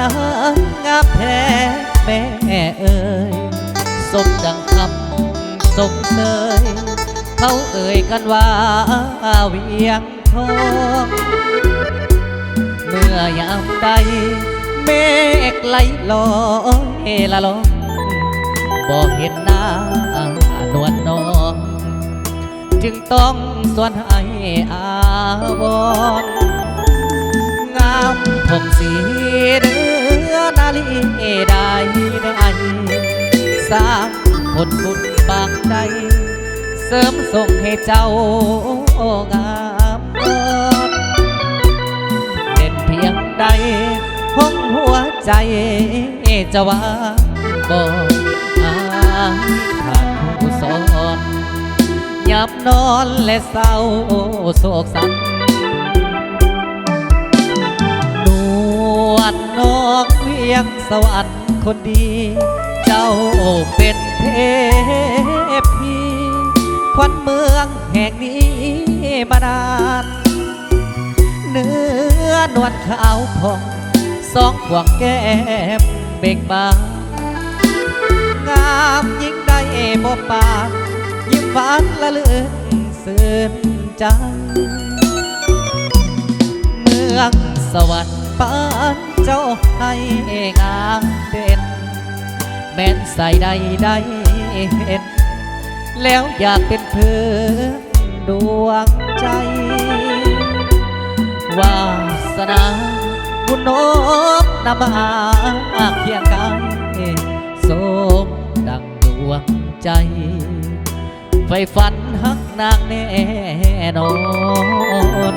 นางงามแท้แม่เอ่ยสมดังคำสมเคยเขาเอ่ยกันว่าเวียงทองเมื่อยามใดเมฆไหลลอยละลงบอกเห็นหน้านวลน้อง จึงต้องส่วนให้อาวร งามผมสี ได้ได้สร้างผลบุญบางใด เสริมส่งให้เจ้างามเอิญเด่นเพียงใดห้องหัวใจจะว่าบอกอายขาดผู้สอนยับนอนและเศร้าโศกสันนวลนอก ยงสวรรค์คนดี เจ้าเป็นเทพีควันเมืองแห่งนี้มานาน เนื้อนวลขาวผ่องสองขวงแก้มเบ่งบานงามยิ่งได้บ่ปานยิ้มหวานละลึงสื่นใจ เมืองสวรรค์ ปานเจ้าให้งามเด่น แม่นใส่ใดได้เห็น แล้วอยากเป็นเพือนดวงใจ วาสนาบุญนบนำมาเคียงกายสมดังดวงใจ ไฟฝันหักนางแน่นอน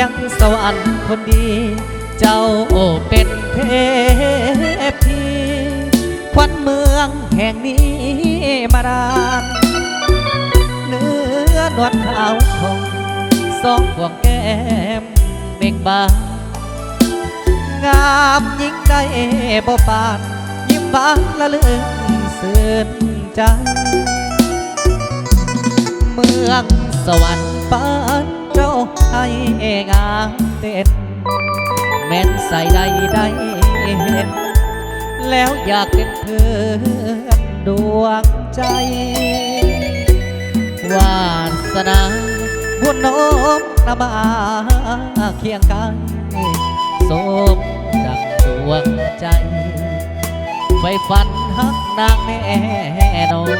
ยงสวรรค์คนดี เจ้าเป็นเทพีควันเมืองแห่งนี้มานานเนื้อนวลขาวของสองขวงแก้มเบ่งบานงามยิ่งได้บ่ปาน ยิ้มบานละลึงสื่นใจ เมืองสวรรค์ปาน เจ้าให้งามเด่นแม่นใส่ใดได้เห็นแล้วอยากเป็นเพื่อนดวงใจ วาสนาบุญน้อมนำมาเคียงกายสมดังดวงใจ ไฟฝันหักนางแน่นอน